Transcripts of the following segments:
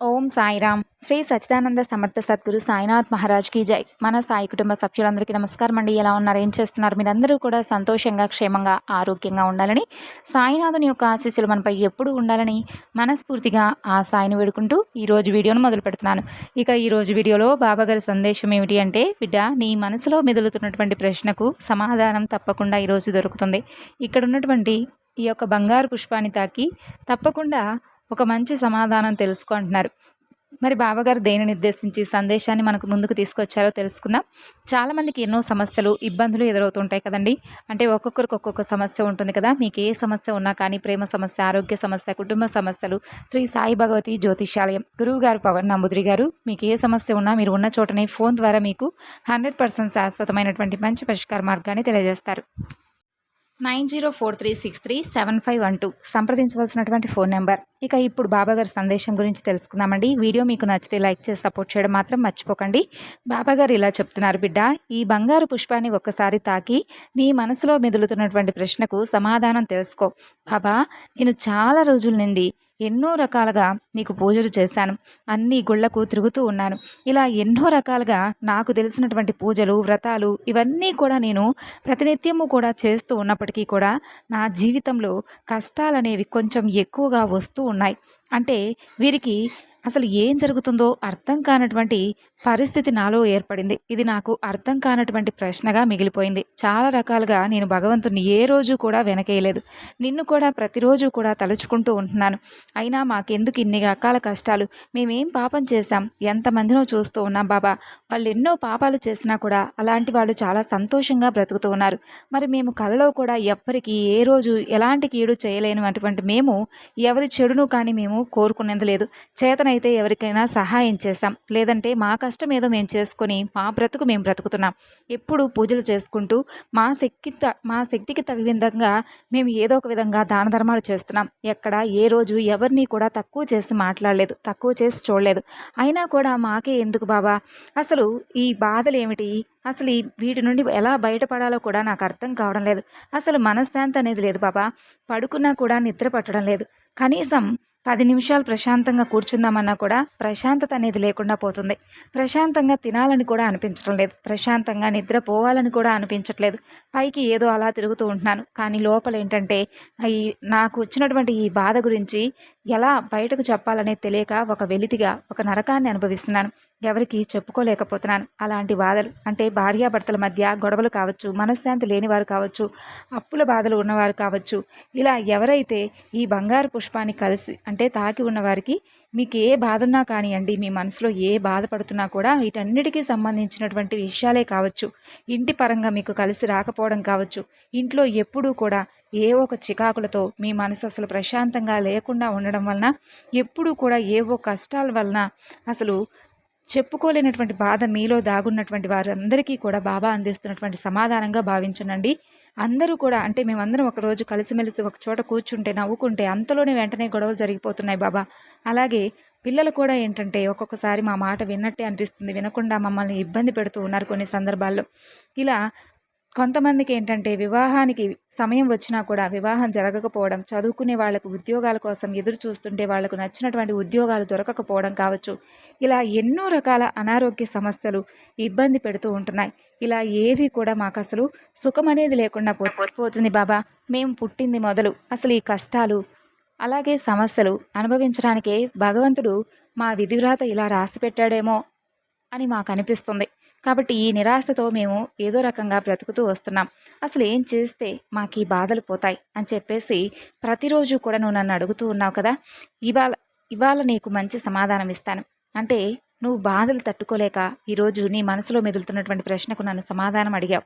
ఓం సాయిరామ్. శ్రీ సచ్చిదానంద సమర్థ సద్గురు సాయినాథ్ మహారాజ్కి జై. మన సాయి కుటుంబ సభ్యులందరికీ నమస్కారం అండి. ఎలా ఉన్నారు? ఏం చేస్తున్నారు? మీరందరూ కూడా సంతోషంగా క్షేమంగా ఆరోగ్యంగా ఉండాలని సాయినాథుని యొక్క ఆశీస్సులు మనపై ఎప్పుడు ఉండాలని మనస్ఫూర్తిగా ఆ సాయిని వేడుకుంటూ ఈరోజు వీడియోను మొదలు పెడుతున్నాను. ఇక ఈరోజు వీడియోలో బాబాగారి సందేశం ఏమిటి అంటే బిడ్డ నీ మనసులో మెదులుతున్నటువంటి ప్రశ్నకు సమాధానం తప్పకుండా ఈరోజు దొరుకుతుంది. ఇక్కడ ఉన్నటువంటి ఈ యొక్క బంగారు పుష్పాన్ని తాకి తప్పకుండా ఒక మంచి సమాధానం తెలుసుకుంటున్నారు. మరి బాబాగారు దేనిని ఉద్దేశించి సందేశాన్ని మనకు ముందుకు తీసుకొచ్చారో తెలుసుకుందాం. చాలామందికి ఎన్నో సమస్యలు ఇబ్బందులు ఎదురవుతుంటాయి కదండి. అంటే ఒక్కొక్కరికి ఒక్కొక్క సమస్య ఉంటుంది కదా. మీకు ఏ సమస్య ఉన్నా కానీ ప్రేమ సమస్య ఆరోగ్య సమస్య కుటుంబ సమస్యలు శ్రీ సాయి భగవతి జ్యోతిష్యాలయం. గురువు గారు పవన్ నమ్ముద్రి గారు మీకు ఏ సమస్య ఉన్నా మీరు ఉన్న చోటనే ఫోన్ ద్వారా మీకు హండ్రెడ్ పర్సెంట్ శాశ్వతమైనటువంటి మంచి పరిష్కార మార్గాన్ని తెలియజేస్తారు. Nine zero four three six three seven five one two సంప్రదించవలసినటువంటి phone number. ఇక ఇప్పుడు బాబాగారి సందేశం గురించి తెలుసుకుందామండి. వీడియో మీకు నచ్చితే లైక్ చేసి సపోర్ట్ చేయడం మాత్రం మర్చిపోకండి. బాబాగారు ఇలా చెప్తున్నారు బిడ్డ ఈ బంగారు పుష్పాన్ని ఒక్కసారి తాకి నీ మనసులో మెదులుతున్నటువంటి ప్రశ్నకు సమాధానం తెలుసుకో. బాబా నేను చాలా రోజుల నుండి ఎన్నో రకాలుగా నీకు పూజలు చేశాను. అన్ని గుళ్ళకు తిరుగుతూ ఉన్నాను. ఇలా ఎన్నో రకాలుగా నాకు తెలిసినటువంటి పూజలు వ్రతాలు ఇవన్నీ కూడా నేను ప్రతినిత్యము కూడా చేస్తూ ఉన్నప్పటికీ కూడా నా జీవితంలో కష్టాలనేవి కొంచెం ఎక్కువగా వస్తూ ఉన్నాయి. అంటే వీరికి అసలు ఏం జరుగుతుందో అర్థం కానటువంటి పరిస్థితి నాలో ఏర్పడింది. ఇది నాకు అర్థం కానటువంటి ప్రశ్నగా మిగిలిపోయింది. చాలా రకాలుగా నేను భగవంతుని ఏ రోజు కూడా వెనకేయలేదు. నిన్ను కూడా ప్రతిరోజు కూడా తలుచుకుంటూ ఉంటున్నాను. అయినా మాకెందుకు ఇన్ని రకాల కష్టాలు? మేమేం పాపం చేశాం? ఎంతమందినో చూస్తూ ఉన్నాం బాబా. వాళ్ళు ఎన్నో పాపాలు చేసినా కూడా అలాంటి వాళ్ళు చాలా సంతోషంగా బ్రతుకుతూ ఉన్నారు. మరి మేము కలలో కూడా ఎవ్వరికి ఏ రోజు ఎలాంటి కీడు చేయలేను అటువంటి మేము ఎవరి చెడును కానీ మేము కోరుకునేది లేదు చేతనైతే ఎవరికైనా సహాయం చేస్తాం. లేదంటే మా కష్టం ఏదో మేము చేసుకొని మా బ్రతుకు మేము బ్రతుకుతున్నాం. ఎప్పుడు పూజలు చేసుకుంటూ మా శక్తి మా శక్తికి తగిన విధంగా మేము ఏదో ఒక విధంగా దాన ధర్మాలు చేస్తున్నాం. ఎక్కడ ఏ రోజు ఎవరిని కూడా తక్కువ చేసి మాట్లాడలేదు తక్కువ చేసి చూడలేదు. అయినా కూడా మాకే ఎందుకు బాబా? అసలు ఈ బాధలు ఏమిటి? అసలు ఈ వీటి నుండి ఎలా బయటపడాలో కూడా నాకు అర్థం కావడం లేదు. అసలు మనశ్శాంతి అనేది లేదు బాబా. పడుకున్నా కూడా నిద్ర పట్టడం లేదు. కనీసం పది నిమిషాలు ప్రశాంతంగా కూర్చుందామన్నా కూడా ప్రశాంతత అనేది లేకుండా పోతుంది. ప్రశాంతంగా తినాలని కూడా అనిపించడం లేదు. ప్రశాంతంగా నిద్ర పోవాలని కూడా అనిపించట్లేదు. పైకి ఏదో అలా తిరుగుతూ ఉంటున్నాను. కానీ లోపల ఏంటంటే ఈ నాకు వచ్చినటువంటి ఈ బాధ గురించి ఎలా బయటకు చెప్పాలనేది తెలియక ఒక వెలితిగా ఒక నరకాన్ని అనుభవిస్తున్నాను. ఎవరికి చెప్పుకోలేకపోతున్నాను. అలాంటి బాధలు అంటే భార్యాభర్తల మధ్య గొడవలు కావచ్చు మనశ్శాంతి లేనివారు కావచ్చు అప్పుల బాధలు ఉన్నవారు కావచ్చు. ఇలా ఎవరైతే ఈ బంగారు పుష్పాన్ని కలిసి అంటే తాకి ఉన్నవారికి మీకు ఏ బాధ ఉన్నా కానివ్వండి మీ మనసులో ఏ బాధపడుతున్నా కూడా వీటన్నిటికీ సంబంధించినటువంటి విషయాలే కావచ్చు. ఇంటి పరంగా మీకు కలిసి రాకపోవడం కావచ్చు. ఇంట్లో ఎప్పుడూ కూడా ఏ ఒక చికాకులతో మీ మనసు అసలు ప్రశాంతంగా లేకుండా ఉండడం వలన ఎప్పుడూ కూడా ఏవో కష్టాల వలన అసలు చెప్పుకోలేనటువంటి బాధ మీలో దాగున్నటువంటి వారందరికీ కూడా బాబా అందిస్తున్నటువంటి సమాధానంగా భావించనండి. అందరూ కూడా అంటే మేమందరం ఒకరోజు కలిసిమెలిసి ఒక చోట కూర్చుంటే నవ్వుకుంటే అంతలోనే వెంటనే గొడవలు జరిగిపోతున్నాయి బాబా. అలాగే పిల్లలు కూడా ఏంటంటే ఒక్కొక్కసారి మా మాట విన్నట్టే అనిపిస్తుంది. వినకుండా మమ్మల్ని ఇబ్బంది పెడుతూ ఉన్నారు కొన్ని సందర్భాల్లో. ఇలా కొంతమందికి ఏంటంటే వివాహానికి సమయం వచ్చినా కూడా వివాహం జరగకపోవడం చదువుకునే వాళ్ళకు ఉద్యోగాల కోసం ఎదురు చూస్తుంటే వాళ్ళకు నచ్చినటువంటి ఉద్యోగాలు దొరకకపోవడం కావచ్చు. ఇలా ఎన్నో రకాల అనారోగ్య సమస్యలు ఇబ్బంది పెడుతూ ఉంటున్నాయి. ఇలా ఏది కూడా మాకు అసలు సుఖం అనేది లేకుండా పోతుంది బాబా. మేము పుట్టింది మొదలు అసలు ఈ కష్టాలు అలాగే సమస్యలు అనుభవించడానికే భగవంతుడు మా విధివ్రాత ఇలా రాసి పెట్టాడేమో అని మాకు అనిపిస్తుంది కాబట్టి ఈ నిరాశతో మేము ఏదో రకంగా బ్రతుకుతూ వస్తున్నాం. అసలు ఏం చేస్తే మాకు ఈ బాధలు పోతాయి అని చెప్పేసి ప్రతిరోజు కూడా నువ్వు నన్ను అడుగుతూ ఉన్నావు కదా. ఇవాళ ఇవాళ నీకు మంచి సమాధానం ఇస్తాను. అంటే నువ్వు బాధలు తట్టుకోలేక ఈరోజు నీ మనసులో మెదులుతున్నటువంటి ప్రశ్నకు నన్ను సమాధానం అడిగావు.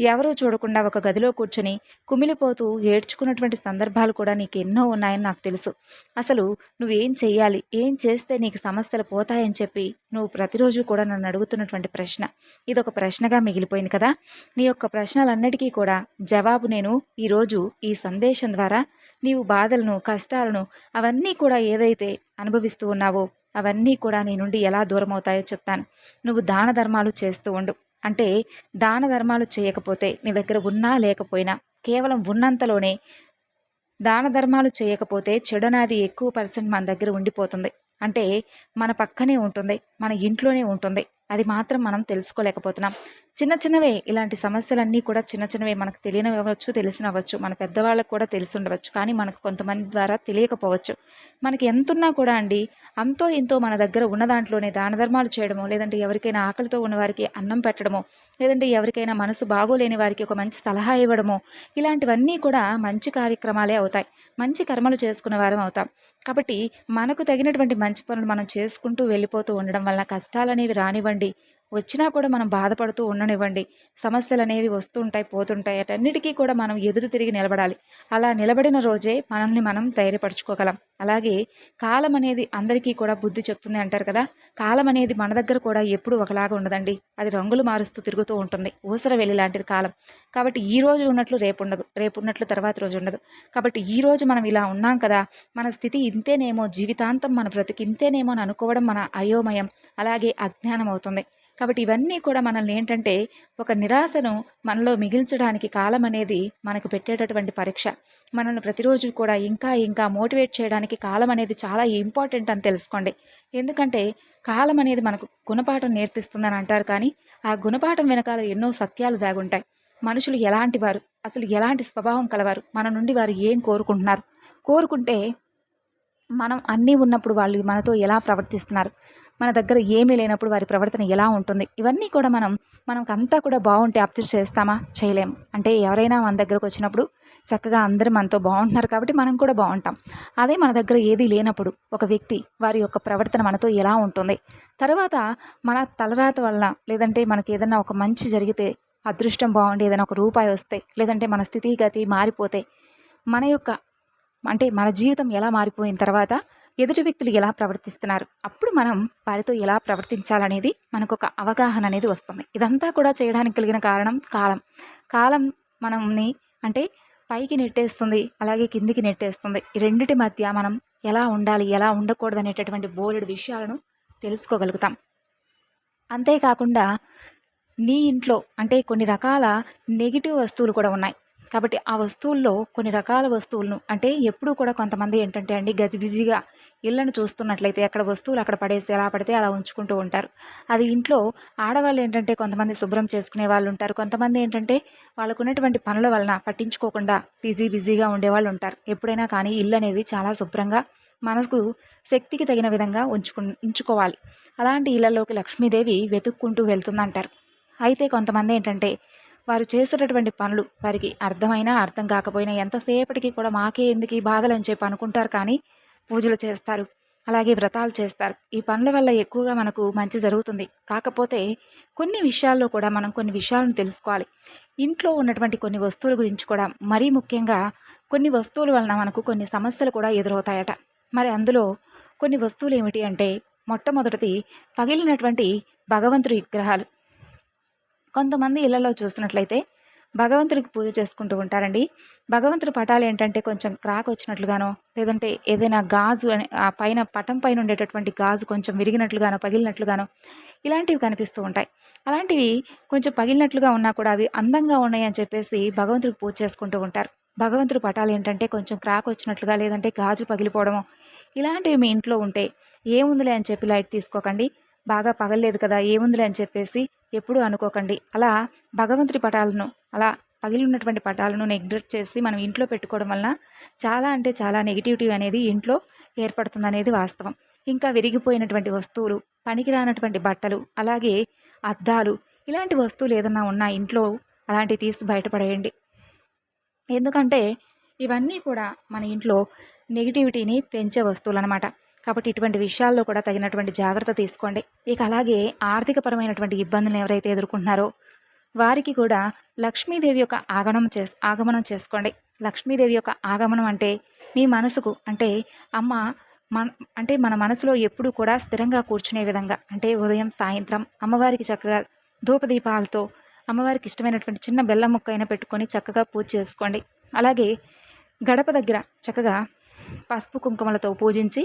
ఎవరూ చూడకుండా ఒక గదిలో కూర్చొని కుమిలిపోతూ ఏడ్చుకున్నటువంటి సందర్భాలు కూడా నీకు ఎన్నో ఉన్నాయని నాకు తెలుసు. అసలు నువ్వేం చెయ్యాలి? ఏం చేస్తే నీకు సమస్యలు పోతాయని చెప్పి నువ్వు ప్రతిరోజు కూడా నన్ను అడుగుతున్నటువంటి ప్రశ్న. ఇది ఒక ప్రశ్నగా మిగిలిపోయింది కదా? నీ యొక్క ప్రశ్నలన్నిటికీ కూడా జవాబు నేను ఈరోజు ఈ సందేశం ద్వారా నీవు బాధలను కష్టాలను అవన్నీ కూడా ఏదైతే అనుభవిస్తూ ఉన్నావో అవన్నీ కూడా నీ నుండి ఎలా దూరం అవుతాయో చెప్తాను. నువ్వు దాన ధర్మాలు చేస్తూ ఉండు. అంటే దాన ధర్మాలు చేయకపోతే నీ దగ్గర ఉన్నా లేకపోయినా కేవలం ఉన్నంతలోనే దాన ధర్మాలు చేయకపోతే చెడునాది ఎక్కువ పర్సెంట్ మన దగ్గర ఉండిపోతుంది. అంటే మన పక్కనే ఉంటుంది మన ఇంట్లోనే ఉంటుంది. అది మాత్రం మనం తెలుసుకోలేకపోతున్నాం. చిన్న చిన్నవే ఇలాంటి సమస్యలన్నీ కూడా చిన్న చిన్నవే మనకు తెలియనవచ్చు తెలిసినవచ్చు మన పెద్దవాళ్ళకు కూడా తెలిసి ఉండవచ్చు కానీ మనకు కొంతమంది ద్వారా తెలియకపోవచ్చు. మనకి ఎంతున్నా కూడా అండి అంతో ఇంతో మన దగ్గర ఉన్న దాంట్లోనే దాన ధర్మాలు చేయడమో లేదంటే ఎవరికైనా ఆకలితో ఉన్న వారికి అన్నం పెట్టడమో లేదంటే ఎవరికైనా మనసు బాగోలేని వారికి ఒక మంచి సలహా ఇవ్వడమో ఇలాంటివన్నీ కూడా మంచి కార్యక్రమాలే అవుతాయి. మంచి కర్మలు చేసుకున్న వారం అవుతాం. కాబట్టి మనకు తగినటువంటి మంచి పనులు మనం చేసుకుంటూ వెళ్ళిపోతూ ఉండడం వల్ల కష్టాలు అనేవి రానివ్వండి. చూడండి వచ్చినా కూడా మనం బాధపడుతూ ఉండనివ్వండి. సమస్యలు అనేవి వస్తుంటాయి పోతుంటాయి. అటన్నిటికీ కూడా మనం ఎదురు తిరిగి నిలబడాలి. అలా నిలబడిన రోజే మనల్ని మనం ధైర్యపరచుకోగలం. అలాగే కాలం అనేది అందరికీ కూడా బుద్ధి చెప్తుంది అంటారు కదా. కాలం అనేది మన దగ్గర కూడా ఎప్పుడు ఒకలాగా ఉండదండి. అది రంగులు మారుస్తూ తిరుగుతూ ఉంటుంది. ఊసర వెళ్ళి లాంటిది కాలం. కాబట్టి ఈ రోజు ఉన్నట్లు రేపు ఉండదు. రేపు ఉన్నట్లు తర్వాత రోజు ఉండదు. కాబట్టి ఈ రోజు మనం ఇలా ఉన్నాం కదా. మన స్థితి ఇంతేనేమో జీవితాంతం మన బ్రతికి ఇంతేనేమో అని అనుకోవడం మన అయోమయం. అలాగే అజ్ఞానం అవుతుంది. కాబట్టి ఇవన్నీ కూడా మనల్ని ఏంటంటే ఒక నిరాశను మనలో మిగిల్చడానికి కాలం అనేది మనకు పెట్టేటటువంటి పరీక్ష. మనల్ని ప్రతిరోజు కూడా ఇంకా ఇంకా మోటివేట్ చేయడానికి కాలం అనేది చాలా ఇంపార్టెంట్ అని తెలుసుకోండి. ఎందుకంటే కాలం అనేది మనకు గుణపాఠం నేర్పిస్తుందని అంటారు కానీ ఆ గుణపాఠం వెనకాల ఎన్నో సత్యాలు దాగుంటాయి. మనుషులు ఎలాంటి వారు? అసలు ఎలాంటి స్వభావం కలవారు? మన నుండి వారు ఏం కోరుకుంటున్నారు? కోరుకుంటే మనం అన్నీ ఉన్నప్పుడు వాళ్ళు మనతో ఎలా ప్రవర్తిస్తున్నారు? మన దగ్గర ఏమీ లేనప్పుడు వారి ప్రవర్తన ఎలా ఉంటుంది? ఇవన్నీ కూడా మనం మనకంతా కూడా బాగుంటే అబ్జర్వ్ చేస్తామా? చేయలేం. అంటే ఎవరైనా మన దగ్గరకు వచ్చినప్పుడు చక్కగా అందరూ మనతో బాగుంటున్నారు కాబట్టి మనం కూడా బాగుంటాం. అదే మన దగ్గర ఏది లేనప్పుడు ఒక వ్యక్తి వారి యొక్క ప్రవర్తన మనతో ఎలా ఉంటుంది? తర్వాత మన తలరాత వలన లేదంటే మనకి ఏదైనా ఒక మంచి జరిగితే అదృష్టం బాగుండి ఏదైనా ఒక రూపాయి వస్తే లేదంటే మన స్థితిగతి మారిపోతే మన యొక్క అంటే మన జీవితం ఎలా మారిపోయిన తర్వాత ఎదుటి వ్యక్తులు ఎలా ప్రవర్తిస్తున్నారు? అప్పుడు మనం వారితో ఎలా ప్రవర్తించాలనేది మనకు ఒక అవగాహన అనేది వస్తుంది. ఇదంతా కూడా చేయడానికి కలిగిన కారణం కాలం. కాలం మనల్ని అంటే పైకి నెట్టేస్తుంది అలాగే కిందికి నెట్టేస్తుంది. ఈ రెండిటి మధ్య మనం ఎలా ఉండాలి ఎలా ఉండకూడదు అనేటటువంటి బోలెడు విషయాలను తెలుసుకోగలుగుతాం. అంతేకాకుండా నీ ఇంట్లో అంటే కొన్ని రకాల నెగిటివ్ వస్తువులు కూడా ఉన్నాయి. కాబట్టి ఆ వస్తువుల్లో కొన్ని రకాల వస్తువులను అంటే ఎప్పుడూ కూడా కొంతమంది ఏంటంటే అండి గజిబిజిగా ఇళ్ళను చూస్తున్నట్లయితే అక్కడ వస్తువులు అక్కడ పడేసి ఎలా పడితే అలా ఉంచుకుంటూ ఉంటారు. అది ఇంట్లో ఆడవాళ్ళు ఏంటంటే కొంతమంది శుభ్రం చేసుకునే వాళ్ళు ఉంటారు. కొంతమంది ఏంటంటే వాళ్ళకు ఉన్నటువంటి పనుల వలన పట్టించుకోకుండా బిజీ బిజీగా ఉండేవాళ్ళు ఉంటారు. ఎప్పుడైనా కానీ ఇల్లు అనేది చాలా శుభ్రంగా మనకు శక్తికి తగిన విధంగా ఉంచుకు ఉంచుకోవాలి. అలాంటి ఇళ్ళలోకి లక్ష్మీదేవి వెతుక్కుంటూ వెళ్తుందంటారు. అయితే కొంతమంది ఏంటంటే వారు చేసేటటువంటి పనులు వారికి అర్థమైనా అర్థం కాకపోయినా ఎంతసేపటికి కూడా మాకే ఎందుకు ఈ బాధలు అని చెప్పి అనుకుంటారు కానీ పూజలు చేస్తారు అలాగే వ్రతాలు చేస్తారు. ఈ పనుల వల్ల ఎక్కువగా మనకు మంచి జరుగుతుంది. కాకపోతే కొన్ని విషయాల్లో కూడా మనం కొన్ని విషయాలను తెలుసుకోవాలి. ఇంట్లో ఉన్నటువంటి కొన్ని వస్తువుల గురించి కూడా మరీ ముఖ్యంగా కొన్ని వస్తువుల వలన మనకు కొన్ని సమస్యలు కూడా ఎదురవుతాయట. మరి అందులో కొన్ని వస్తువులు ఏమిటి అంటే మొట్టమొదటిది పగిలినటువంటి భగవంతుడి విగ్రహాలు. కొంతమంది ఇళ్ళలో చూస్తున్నట్లయితే భగవంతుడికి పూజ చేసుకుంటూ ఉంటారండి. భగవంతుడి పటాలు ఏంటంటే కొంచెం క్రాక్ వచ్చినట్లుగానో లేదంటే ఏదైనా గాజు అని ఆ పైన పటం పైన ఉండేటటువంటి గాజు కొంచెం విరిగినట్లుగానో పగిలినట్లుగానో ఇలాంటివి కనిపిస్తూ ఉంటాయి. అలాంటివి కొంచెం పగిలినట్లుగా ఉన్నా కూడా అవి అందంగా ఉన్నాయి అని చెప్పేసి భగవంతుడికి పూజ చేసుకుంటూ ఉంటారు. భగవంతుడి పటాలు ఏంటంటే కొంచెం క్రాక్ వచ్చినట్లుగా లేదంటే గాజు పగిలిపోవడము ఇలాంటివి మీ ఇంట్లో ఉంటే ఏముందిలే అని చెప్పి లైట్ తీసుకోకండి. బాగా పగలలేదు కదా ఏముందిలే అని చెప్పేసి ఎప్పుడూ అనుకోకండి. అలా భగవంతుడి పటాలను అలా పగిలి ఉన్నటువంటి పటాలను నెగ్లెక్ట్ చేసి మనం ఇంట్లో పెట్టుకోవడం వలన చాలా అంటే చాలా నెగిటివిటీ అనేది ఇంట్లో ఏర్పడుతుంది అనేది వాస్తవం. ఇంకా విరిగిపోయినటువంటి వస్తువులు పనికిరానటువంటి బట్టలు అలాగే అద్దాలు ఇలాంటి వస్తువులు ఏదన్నా ఉన్నా ఇంట్లో అలాంటివి తీసి బయటపడేయండి. ఎందుకంటే ఇవన్నీ కూడా మన ఇంట్లో నెగిటివిటీని పెంచే వస్తువులు అనమాట కాబట్టి ఇటువంటి విషయాల్లో కూడా తగినటువంటి జాగ్రత్త తీసుకోండి. ఇక అలాగే ఆర్థికపరమైనటువంటి ఇబ్బందులను ఎవరైతే ఎదుర్కొంటున్నారో వారికి కూడా లక్ష్మీదేవి యొక్క ఆగమనం చే ఆగమనం చేసుకోండి. లక్ష్మీదేవి యొక్క ఆగమనం అంటే మీ మనసుకు అంటే అమ్మ మన అంటే మన మనసులో ఎప్పుడు కూడా స్థిరంగా కూర్చునే విధంగా అంటే ఉదయం సాయంత్రం అమ్మవారికి చక్కగా ధూపదీపాలతో అమ్మవారికి ఇష్టమైనటువంటి చిన్న బెల్లం ముక్క అయినా పెట్టుకొని చక్కగా పూజ చేసుకోండి. అలాగే గడప దగ్గర చక్కగా పసుపు కుంకుమలతో పూజించి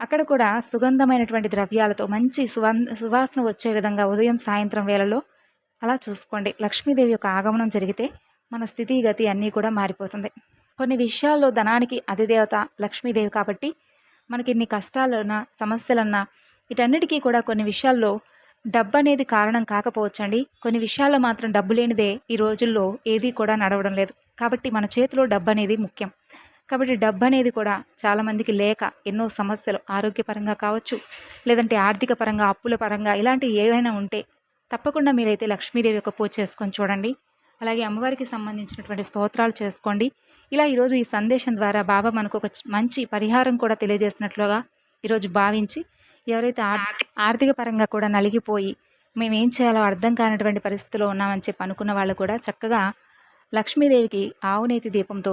అక్కడ కూడా సుగంధమైనటువంటి ద్రవ్యాలతో మంచి సువం సువాసన వచ్చే విధంగా ఉదయం సాయంత్రం వేళలో అలా చూసుకోండి. లక్ష్మీదేవి యొక్క ఆగమనం జరిగితే మన స్థితిగతి అన్నీ కూడా మారిపోతుంది. కొన్ని విషయాల్లో ధనానికి అధిదేవత లక్ష్మీదేవి కాబట్టి మనకి ఇన్ని కష్టాలన్నా సమస్యలన్నా వీటన్నిటికీ కూడా కొన్ని విషయాల్లో డబ్బు అనేది కారణం కాకపోవచ్చండి. కొన్ని విషయాల్లో మాత్రం డబ్బు లేనిదే ఈ రోజుల్లో ఏదీ కూడా నడవడం లేదు. కాబట్టి మన చేతిలో డబ్బు అనేది ముఖ్యం. కాబట్టి డబ్బు అనేది కూడా చాలామందికి లేక ఎన్నో సమస్యలు ఆరోగ్యపరంగా కావచ్చు లేదంటే ఆర్థిక పరంగా అప్పుల పరంగా ఇలాంటివి ఏవైనా ఉంటే తప్పకుండా మీరైతే లక్ష్మీదేవి యొక్క పూజ చేసుకొని చూడండి. అలాగే అమ్మవారికి సంబంధించినటువంటి స్తోత్రాలు చేసుకోండి. ఇలా ఈరోజు ఈ సందేశం ద్వారా బాబా మనకు ఒక మంచి పరిహారం కూడా తెలియజేసినట్లుగా ఈరోజు భావించి ఎవరైతే ఆర్థిక పరంగా కూడా నలిగిపోయి మేము ఏం చేయాలో అర్థం కానటువంటి పరిస్థితిలో ఉన్నామని చెప్పి అనుకున్న వాళ్ళు కూడా చక్కగా లక్ష్మీదేవికి ఆవునేతి దీపంతో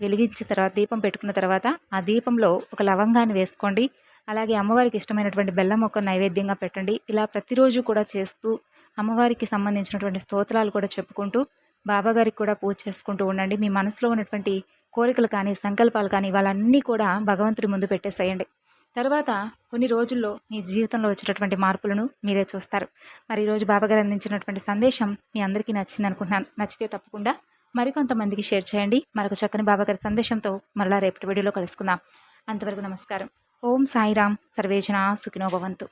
వెలిగించిన తర్వాత దీపం పెట్టుకున్న తర్వాత ఆ దీపంలో ఒక లవంగాన్ని వేసుకోండి. అలాగే అమ్మవారికి ఇష్టమైనటువంటి బెల్లం మొక్క నైవేద్యంగా పెట్టండి. ఇలా ప్రతిరోజు కూడా చేస్తూ అమ్మవారికి సంబంధించినటువంటి స్తోత్రాలు కూడా చెప్పుకుంటూ బాబాగారికి కూడా పూజ చేసుకుంటూ ఉండండి. మీ మనసులో ఉన్నటువంటి కోరికలు కానీ సంకల్పాలు కానీ వాళ్ళన్నీ కూడా భగవంతుడి ముందు పెట్టేసేయండి. తర్వాత కొన్ని రోజుల్లో మీ జీవితంలో వచ్చేటటువంటి మార్పులను మీరే చూస్తారు. మరి ఈరోజు బాబాగారు అందించినటువంటి సందేశం మీ అందరికీ నచ్చింది అనుకుంటున్నాను నచ్చితే తప్పకుండా మరికొంతమందికి షేర్ చేయండి. మరొక చక్కని బాబాగారి సందేశంతో మరలా రేపటి వీడియోలో కలుసుకుందాం. అంతవరకు నమస్కారం. ఓం సాయిరామ్ సర్వేజన సుఖినోభవంతు